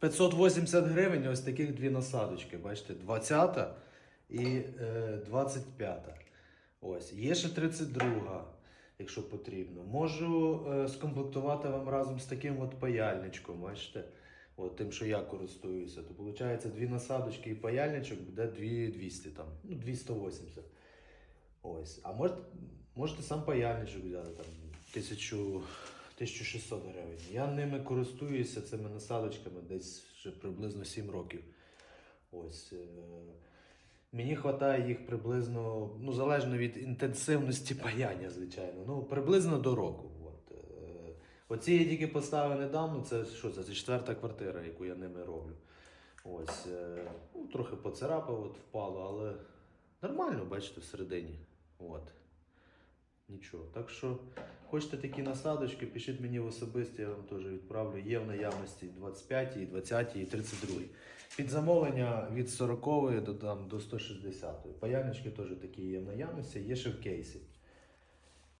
580 гривень ось таких дві насадочки. Бачите, 20 і е, 25. Ось. Є ще 32, якщо потрібно. Можу е, скомплектувати вам разом з таким от паяльничком. Бачите? От тим, що я користуюся. То виходить дві насадочки і паяльничок буде 2200 там, ну 280. Ось. А можете, можете сам паяльничок взяти там 1000, 1600 гривень. Я ними користуюся цими насадочками десь вже приблизно 7 років. Ось. е, Мені вистачає їх приблизно, ну, залежно від інтенсивності паяння, звичайно. Ну, приблизно до року. От. е. Оці я тільки поставив недавно, це що це? Четверта квартира, яку я ними роблю. Ось. е, Ну, трохи поцарапав, от впало, але нормально, бачите, всередині. От. Нічого. Так що, хочете такі насадочки, пишіть мені в особисті, я вам теж відправлю. Є в наявності 25, 20 і 32. Під замовлення від 40 до, там, до 160. Паяльнички теж такі є в наявності, є ще в кейсі.